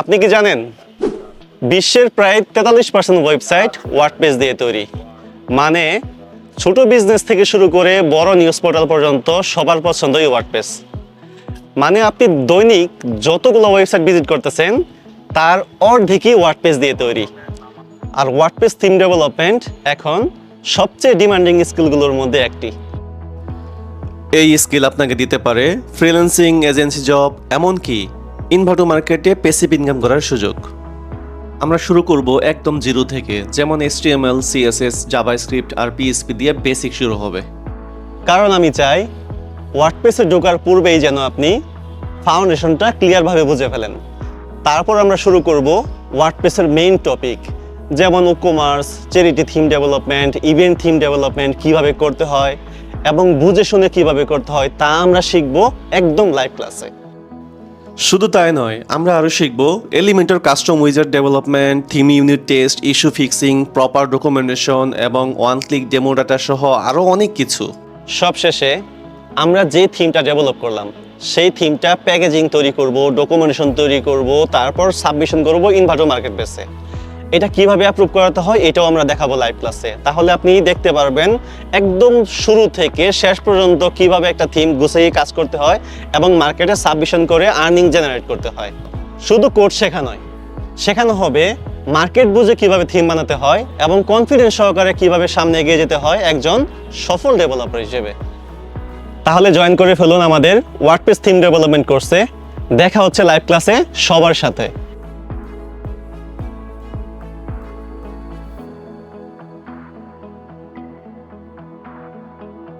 আপনি কি জানেন? বিশ্বের প্রায় তেতাল্লিশ পার্সেন্ট ওয়েবসাইট ওয়ার্ডপেজ দিয়ে তৈরি। মানে ছোট বিজনেস থেকে শুরু করে বড় নিউজ পোর্টাল পর্যন্ত সবার পছন্দই ওয়ার্ডপেজ মানে আপনি দৈনিক যতগুলো ওয়েবসাইট ভিজিট করতেছেন, তার অর্ধেকই ওয়ার্ডপেজ দিয়ে তৈরি। আর ওয়ার্ডপেজ থিম ডেভেলপমেন্ট এখন সবচেয়ে ডিমান্ডিং স্কিলগুলোর মধ্যে একটি। এই স্কিল আপনাকে দিতে পারে ফ্রিল্যান্সিং এজেন্সি জব এমনকি ইনভার্টো মার্কেটে পেসিভ ইনকাম করার সুযোগ। আমরা শুরু করব একদম জিরো থেকে, যেমন এইচটিএমএল সিএসএস জাভাস্ক্রিপ্ট আর পিএসপি দিয়ে বেসিক শুরু হবে। কারণ আমি চাই ওয়ার্ডপ্রেসে ঢোকার পূর্বেই যেন আপনি ফাউন্ডেশনটা ক্লিয়ারভাবে বুঝে ফেলেন। তারপর আমরা শুরু করব ওয়ার্ডপ্রেসের মেইন টপিক যেমন commerce charity theme development event theme development কীভাবে করতে হয় এবং বুঝে শুনে কীভাবে করতে হয়, তা আমরা শিখব একদম লাইভ ক্লাসে শুধু তাই নয়, আমরা আরও শিখব এলিমেন্টের custom উইজার development theme unit test issue fixing proper documentation এবং ওয়ান ক্লিক ডেমো ডাটা সহ আরও অনেক কিছু। সবশেষে, আমরা যে থিমটা ডেভেলপ করলাম, সেই থিমটা প্যাকেজিং তৈরি করব ডকুমেন্টেশন তৈরি করব, তারপর সাবমিশন করব ইনভার্টার মার্কেট বেসে এটা কীভাবে অ্যাপ্রুভ করাতে হয়, এটাও আমরা দেখাবো লাইভ ক্লাসে তাহলে আপনি দেখতে পারবেন, একদম শুরু থেকে শেষ পর্যন্ত কীভাবে একটা থিম গুছিয়ে কাজ করতে হয় এবং মার্কেটে সাবমিশন করে আর্নিং জেনারেট করতে হয়। শুধু কোর্স শেখা নয়, শেখানো হবে মার্কেট বুঝে কীভাবে থিম বানাতে হয় এবং কনফিডেন্স সহকারে কীভাবে সামনে এগিয়ে যেতে হয় একজন সফল ডেভেলপার হিসেবে। তাহলে জয়েন করে ফেলুন আমাদের ওয়ার্ডপ্রেস থিম ডেভেলপমেন্ট কোর্সে দেখা হচ্ছে লাইভ ক্লাসে সবার সাথে।